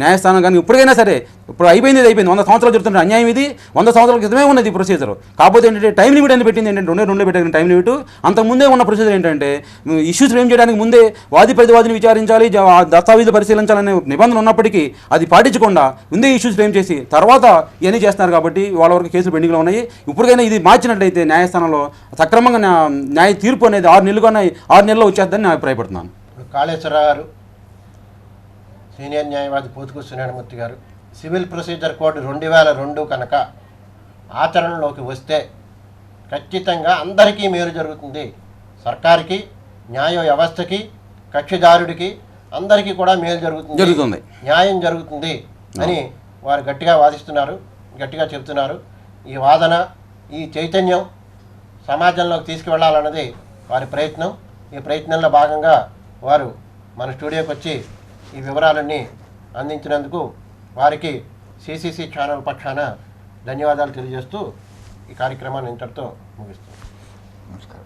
న్యాయస్థానం కానీ ఇప్పటికైనా సరే ఇప్పుడు అయిపోయింది ఇది అయిపోయింది. వంద సంవత్సరాలు చెప్తున్న అన్యాయం ఇది. వంద సంవత్సరాల క్రితమే ఉన్నది ప్రొసీజర్ కాకపోతే ఏంటంటే టైం లిమిట్ అని పెట్టింది ఏంటంటే రెండే రెండు పెట్టిన టైం లిమిట్ అంతకుముందే ఉన్న ప్రొసీజర్ ఏంటంటే ఇష్యూస్ ఫ్రేమ్ చేయడానికి ముందే వాది ప్రతివాదిని విచారించాలి ఆ దస్తావేజులు పరిశీలించాలనే నిబంధన ఉన్నప్పటికీ అది పాటించకుండా ముందే ఇష్యూస్ ఫ్రేమ్ చేసి తర్వాత ఇవన్నీ చేస్తున్నారు కాబట్టి వాళ్ళ వరకు కేసులు పెండింగ్లో ఉన్నాయి. ఇప్పటికైనా ఇది మార్చినట్లయితే న్యాయస్థానంలో సక్రమంగా న్యాయ తీర్పు అనేది ఆరు నెలలుగా ఆరు నెలల్లో వచ్చేద్దని నేను అభిప్రాయపడుతున్నాను. కాళేశ్వర కాళేశ్వరరావు గారు సీనియర్ న్యాయవాది పోతుకు సునాయనమూర్తి గారు సివిల్ ప్రొసీజర్ కోడ్ రెండు వేల రెండు కనుక ఆచరణలోకి వస్తే ఖచ్చితంగా అందరికీ మేలు జరుగుతుంది. సర్కారుకి న్యాయ వ్యవస్థకి కక్షిదారుడికి అందరికీ కూడా మేలు జరుగుతుంది. జరుగుతుంది. న్యాయం జరుగుతుంది అని వారు గట్టిగా వాదిస్తున్నారు గట్టిగా చెబుతున్నారు. ఈ వాదన ఈ చైతన్యం సమాజంలోకి తీసుకువెళ్ళాలన్నది వారి ప్రయత్నం. ఈ ప్రయత్నంలో భాగంగా వారు మన స్టూడియోకి వచ్చి ఈ వివరాలన్నీ అందించినందుకు వారికి సిసిసి ఛానల్ పక్షాన ధన్యవాదాలు తెలియజేస్తూ ఈ కార్యక్రమాన్ని ఇంతటితో ముగిస్తున్నాం నమస్కారం.